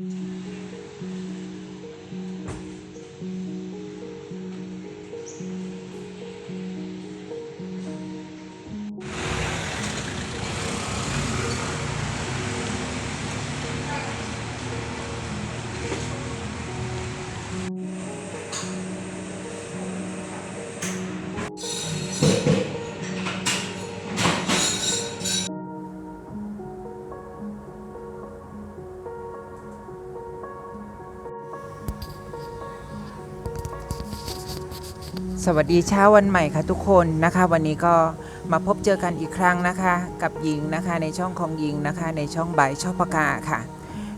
Mm-hmm. สวัสดีเช้าวันใหม่ค่ะทุกคนนะคะ วันนี้ก็มาพบเจอกันอีกครั้งนะคะ กับหญิงนะคะในช่องของหญิงนะคะ ในช่องใบายช่อปากาค่ะ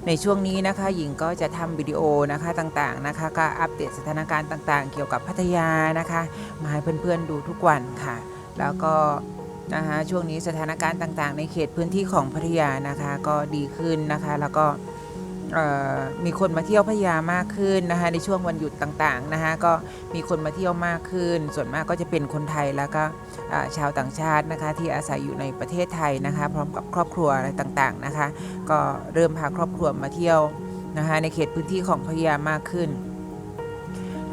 ในช่วงนี้นะคะหญิงก็จะทำวิดีโอนะคะต่างๆนะคะ ก็อัปเดตสถานการณ์ต่างๆ เกี่ยวกับพัทยานะคะ มาให้เพื่อนๆดูทุกวันค่ะ แล้วก็นะคะช่วงนี้สถานการณ์ต่างๆ ในเขตพื้นที่ของพัทยานะคะ ก็ดีขึ้นนะคะ แล้วก็ มีคนมาเที่ยวพะยามากขึ้นนะคะในช่วงวันหยุดต่างๆนะคะก็มีคนมาเที่ยวมากขึ้น ส่วนมากก็จะเป็นคนไทยแล้วก็ชาวต่างชาตินะคะที่อาศัยอยู่ในประเทศไทยนะคะพร้อมกับครอบครัวอะไรต่างๆนะคะก็เริ่มพาครอบครัวมาเที่ยวนะคะในเขตพื้นที่ของพะยามากขึ้น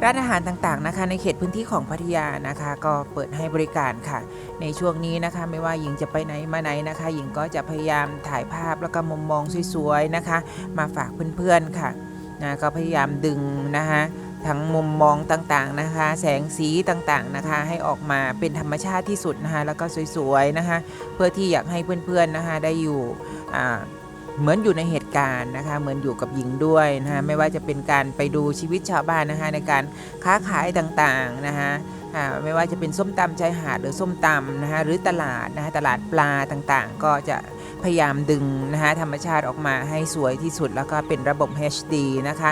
ร้านอาหารต่างๆนะคะในเขตพื้นที่ของพัทยานะคะ ก็เปิดให้บริการค่ะ ในช่วงนี้นะคะไม่ว่าหญิงจะไปไหนมาไหนนะคะ หญิงก็จะพยายามถ่ายภาพแล้วก็มุมมองสวยๆนะคะ มาฝากเพื่อนๆค่ะนะก็พยายามดึงนะคะทั้งมุมมองต่างๆนะคะ แสงสีต่างๆนะคะ ให้ออกมาเป็นธรรมชาติที่สุดนะคะแล้วก็สวยๆนะคะ เพื่อที่อยากให้เพื่อนๆนะคะได้อยู่อ่า เหมือนอยู่ในเหตุการณ์นะคะ เหมือนอยู่กับหญิงด้วยนะคะไม่ว่าจะเป็นการไปดูชีวิตชาวบ้านนะคะในการค้าขายต่างๆนะคะไม่ว่าจะเป็นส้มตำชายหาดหรือส้มตำนะคะหรือตลาดนะคะตลาดปลาต่างๆ ก็จะพยายามดึงนะคะธรรมชาติออกมาให้สวยที่สุดแล้วก็เป็นระบบ HD นะคะ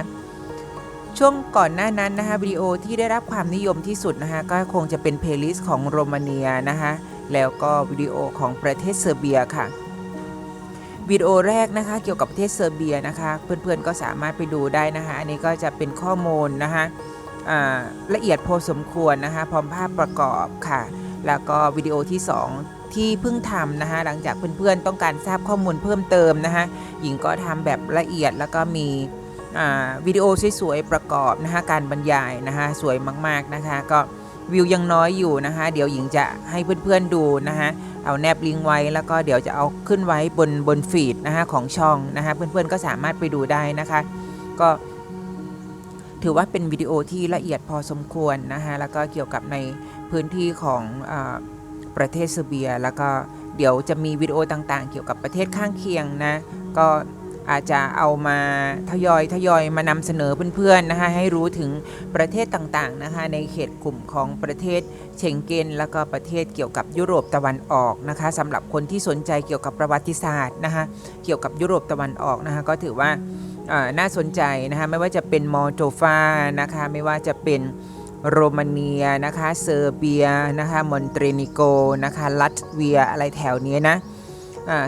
ช่วงก่อนหน้านั้นนะคะวิดีโอที่ได้รับความนิยมที่สุดนะคะก็คงจะเป็นเพลย์ลิสต์ของโรมาเนียนะคะแล้วก็วิดีโอของประเทศเซอร์เบียค่ะ วิดีโอแรกนะคะเกี่ยวกับประเทศเซอร์เบียนะคะเพื่อนๆก็สามารถไปดูได้นะคะ อันนี้ก็จะเป็นข้อมูลนะคะละเอียดพอสมควรนะคะพร้อมภาพประกอบค่ะ แล้วก็วิดีโอที่ 2 ที่เพิ่งทำนะคะหลังจากเพื่อนๆต้องการทราบข้อมูลเพิ่มเติมนะคะหญิงก็ทำแบบละเอียดแล้วก็มีวิดีโอสวยๆประกอบนะคะการบรรยายนะคะสวยมากๆนะคะก็ วิวยังน้อยอยู่นะคะ เดี๋ยวหญิงจะให้เพื่อนๆดูนะคะเอาแนบลิงก์ไว้แล้วก็เดี๋ยวจะเอาขึ้นไว้บนบนฟีดนะคะของช่องนะคะเพื่อนๆก็สามารถไปดูได้นะคะ ก็ถือว่าเป็นวิดีโอที่ละเอียดพอสมควรนะคะแล้วก็เกี่ยวกับในพื้นที่ของอประเทศเซอร์เบีย แล้วก็เดี๋ยวจะมีวิดีโอต่างๆ เกี่ยวกับประเทศข้างเคียงนะก็ อาจจะเอามาทยอยทยอยมานำเสนอเพื่อนๆนะคะให้รู้ถึงประเทศต่างๆนะคะในเขตกลุ่มของประเทศเชงเกนแล้วก็ประเทศเกี่ยวกับยุโรปตะวันออกนะคะสำหรับคนที่สนใจเกี่ยวกับประวัติศาสตร์นะคะเกี่ยวกับยุโรปตะวันออกนะคะก็ถือว่าน่าสนใจนะคะไม่ว่าจะเป็นมอลโดฟานะคะไม่ว่าจะเป็นโรมาเนียนะคะเซอร์เบียนะคะมอนเตนิโกนะคะลัตเวียอะไรแถวเนี้ยนะ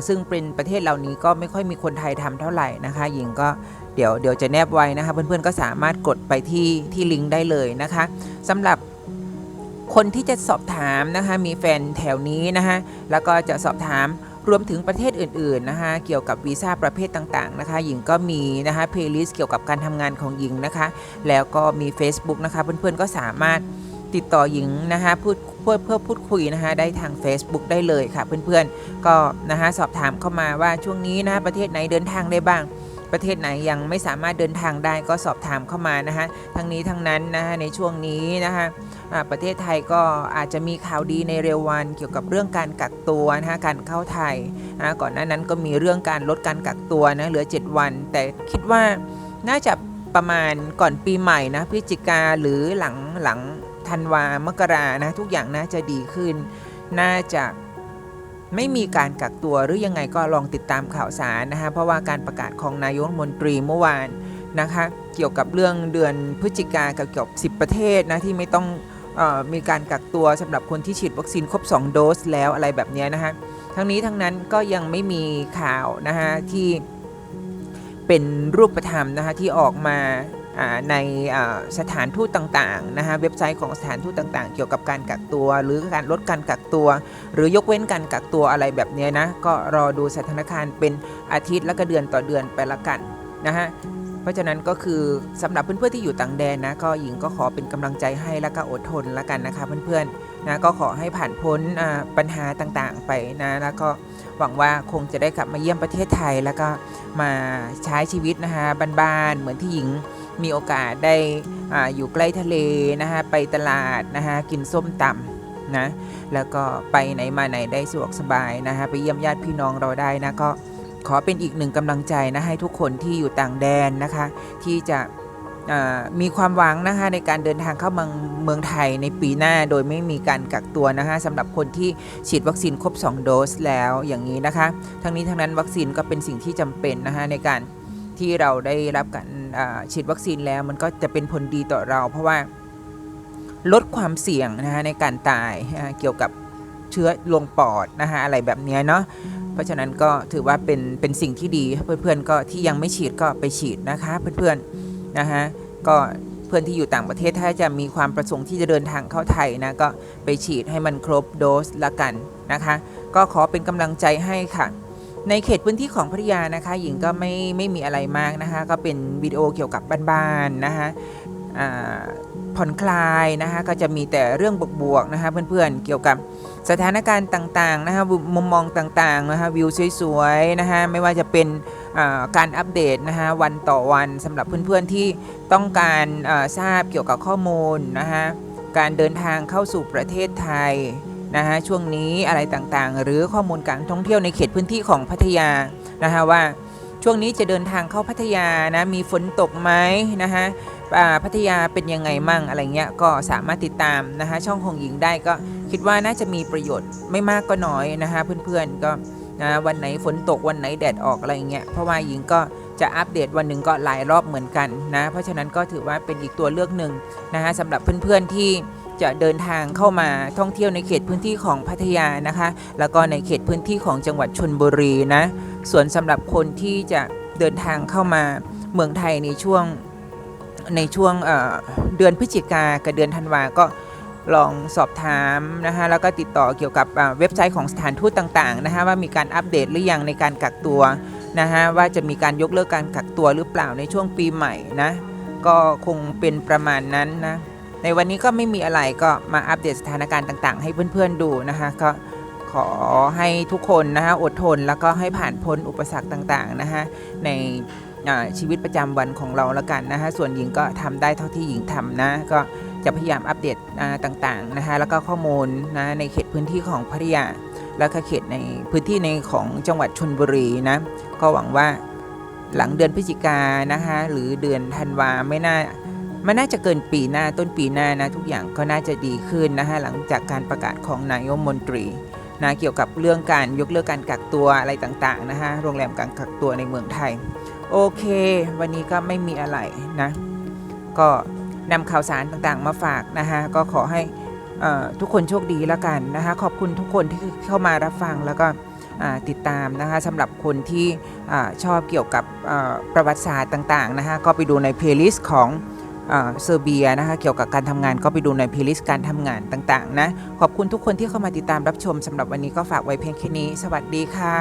ซึ่งเป็นประเทศเหล่านี้ก็ไม่ค่อยมีคนไทยทำเท่าไหร่นะคะหญิงก็เดี๋ยวเดี๋ยวจะแนบไว้นะคะ เพื่อนๆก็สามารถกดไปที่ที่ลิงก์ได้เลยนะคะสำหรับคนที่จะสอบถามนะคะมีแฟนแถวนี้นะคะแล้วก็จะสอบถามรวมถึงประเทศอื่นๆนะคะเกี่ยวกับวีซ่าประเภทต่างๆนะคะ หญิงก็มีนะคะเพลย์ลิสต์เกี่ยวกับการทำงานของหญิงนะคะ แล้วก็มี Facebook นะคะเพื่อนๆก็สามารถ ติดต่อหญิงนะคะพูดเพื่อเพื่อพูดคุยนะคะได้ทาง Facebook ได้เลยค่ะเพื่อนๆ ก็นะคะสอบถามเข้ามาว่าช่วงนี้นะคะประเทศไหนเดินทางได้บ้าง ประเทศไหนยังไม่สามารถเดินทางได้ก็สอบถามเข้ามานะคะทั้งนี้ทั้งนั้นนะคะในช่วงนี้นะคะประเทศไทยก็อาจจะมีข่าวดีในเร็ววันเกี่ยวกับเรื่องการกักตัวนะคะการเข้าไทยนะก่อนหน้านั้นก็มีเรื่องการลดการกักตัวนะเหลือ 7 วัน แต่คิดว่าน่าจะประมาณก่อนปีใหม่นะพฤศจิกาหรือหลังหลัง ธันวามกรานะ ทุกอย่างน่าจะดีขึ้น น่าจะไม่มีการกักตัวหรือยังไงก็ลองติดตามข่าวสารนะคะเพราะว่าการประกาศของนายกรัฐมนตรีเมื่อวานนะคะเกี่ยวกับเรื่องเดือนพฤศจิกากับเกี่ยวกับ 10 ประเทศนะที่ไม่ต้องออมีการกักตัวสำหรับคนที่ฉีดวัคซีนครบ 2 โดสแล้วอะไรแบบนี้นะคะทั้งนี้ทั้งนั้นก็ยังไม่มีข่าวนะคะที่เป็นรูปธรรมนะคะที่ออกมา ในสถานทูตต่างๆนะคะเว็บไซต์ของสถานทูตต่างๆ เกี่ยวกับการกักตัว หรือการลดการกักตัว หรือยกเว้นการกักตัวอะไรแบบนี้นะก็รอดูสถานการณ์เป็นอาทิตย์และก็เดือนต่อเดือนไปละกันนะฮะเพราะฉะนั้นก็คือสำหรับเพื่อนๆที่อยู่ต่างแดนนะก็หญิงก็ขอเป็นกำลังใจให้แล้วก็อดทนล้วกันนะคะเพื่อนๆนะก็ขอให้ผ่านพ้นปัญหาต่างๆไปนะแล้วก็หวังว่าคงจะได้กลับมาเยี่ยมประเทศไทย แล้วก็มาใช้ชีวิตนะคะบ้านๆเหมือนที่หญิง มีโอกาสได้ออยู่ใกล้ทะเลนะคะไปตลาดนะคะกินส้มตำนะแล้วก็ไปไหนมาไหนได้สะดวกสบายนะคะไปเยี่ยมญาติพี่น้องเราได้นะก็ขอเป็นอีกหนึ่งกำลังใจนะให้ทุกคนที่อยู่ต่างแดนนะคะที่จะมีความหวังนะคะในการเดินทางเข้าเมืองเมืองไทยในปีหน้าโดยไม่มีการกักตัวนะคะสำหรับคนที่ฉีดวัคซีนครบ 2 โดสแล้วอย่างนี้นะคะ ทั้งนี้ทั้งนั้นวัคซีนก็เป็นสิ่งที่จำเป็นนะคะในการที่เราได้รับการ ฉีดวัคซีนแล้วมันก็จะเป็นผลดีต่อเรา เพราะว่าลดความเสี่ยงนะคะในการตายเกี่ยวกับเชื้อลงปอดนะคะอะไรแบบนี้เนาะเพราะฉะนั้นก็ถือว่าเป็นเป็นสิ่งที่ดีเพื่อนๆก็ที่ยังไม่ฉีดก็ไปฉีดนะคะเพื่อนๆนะฮะก็เพื่อนที่อยู่ต่างประเทศถ้าจะมีความประสงค์ที่จะเดินทางเข้าไทยนะก็ไปฉีดให้มันครบโดสละกันนะคะ ก็ขอเป็นกำลังใจให้ค่ะ ในเขตพื้นที่ของพัทยานะคะ หญิงก็ไม่ไม่มีอะไรมากนะคะ ก็เป็นวิดีโอเกี่ยวกับบ้านๆนะคะผ่อนคลายนะคะก็จะมีแต่เรื่องบวกๆนะคะเพื่อนๆเกี่ยวกับสถานการณ์ต่างๆนะคะมุมมองต่างๆนะคะวิวสวยๆนะคะไม่ว่าจะเป็นการอัปเดตนะคะวันต่อวันสำหรับเพื่อนๆที่ต้องการทราบเกี่ยวกับข้อมูลนะคะการเดินทางเข้าสู่ประเทศไทย นะคะช่วงนี้อะไรต่างๆ หรือข้อมูลการท่องเที่ยวในเขตพื้นที่ของพัทยานะคะว่าช่วงนี้จะเดินทางเข้าพัทยานะมีฝนตกไหมนะคะพัทยาเป็นยังไงมั่งอะไรเงี้ยก็สามารถติดตามนะคะช่องของหญิงได้ก็คิดว่าน่าจะมีประโยชน์ไม่มากก็น้อยนะคะเพื่อนๆก็นะวันไหนฝนตกวันไหนแดดออกอะไรเงี้ยเพราะว่าหญิงก็จะอัปเดตวันหนึ่งก็หลายรอบเหมือนกันนะเพราะฉะนั้นก็ถือว่าเป็นอีกตัวเลือกหนึ่งนะคะสำหรับเพื่อนๆที่ จะเดินทางเข้ามาท่องเที่ยวในเขตพื้นที่ของพัทยานะคะ แล้วก็ในเขตพื้นที่ของจังหวัดชนบุรีนะส่วนสำหรับคนที่จะเดินทางเข้ามาเมืองไทยในช่วงในช่วงเเดือนพฤศจิกากับเดือนธันวาก็ลองสอบถามนะคะแล้วก็ติดต่อเกี่ยวกับเว็บไซต์ของสถานทูตต่างๆนะคะว่ามีการอัปเดตหรือยังในการกักตัวนะคะว่าจะมีการยกเลิกการกักตัวหรือเปล่าในช่วงปีใหม่นะก็คงเป็นประมาณนั้นนะ ในวันนี้ก็ไม่มีอะไรก็มาอัปเดตสถานการณ์ต่าง ๆ ให้เพื่อนๆดูนะคะก็ขอให้ทุกคนนะคะอดทนแล้วก็ให้ผ่านพ้นอุปสรรคต่างๆนะคะในชีวิตประจำวันของเราแล้วกันนะคะส่วนหญิงก็ทำได้เท่าที่หญิงทำนะก็จะพยายามอัปเดตต่างๆนะคะแล้วก็ข้อมูลนะในเขตพื้นที่ของพัทยาแล้วก็เขตในพื้นที่ในของจังหวัดชนบุรีนะก็หวังว่าหลังเดือนพฤศจิกายนะคะหรือเดือนธันวาไม่น่า ม่น่าจะเกินปีหน้าต้นปีหน้านะทุกอย่างก็น่าจะดีขึ้นนะคะหลังจากการประกาศของนายกมนตรีนะเกี่ยวกับเรื่องการยกเลิกการกักตัวอะไรต่างๆนะคะโรงแรมการกักตัวในเมืองไทย โอเค วันนี้ก็ไม่มีอะไรนะ ก็นำข่าวสารต่างๆมาฝากนะคะก็ขอให้เอ่อทุกคนโชคดีแล้วกันนะคะขอบคุณทุกคนที่เข้ามารับฟังแล้วก็ติดตามนะคะสำหรับคนที่อชอบเกี่ยวกับประวัติศาสตร์ต่างๆนะคะก็ไปดูในเพลย์ลิสต์ของ เซอร์เบียนะคะเกี่ยวกับการทำงานก็ไปดูในเพลย์ลิสต์การทำงานต่างๆนะขอบคุณทุกคนที่เข้ามาติดตามรับชมสำหรับวันนี้ก็ฝากไว้เพียงแค่นี้ สวัสดีค่ะ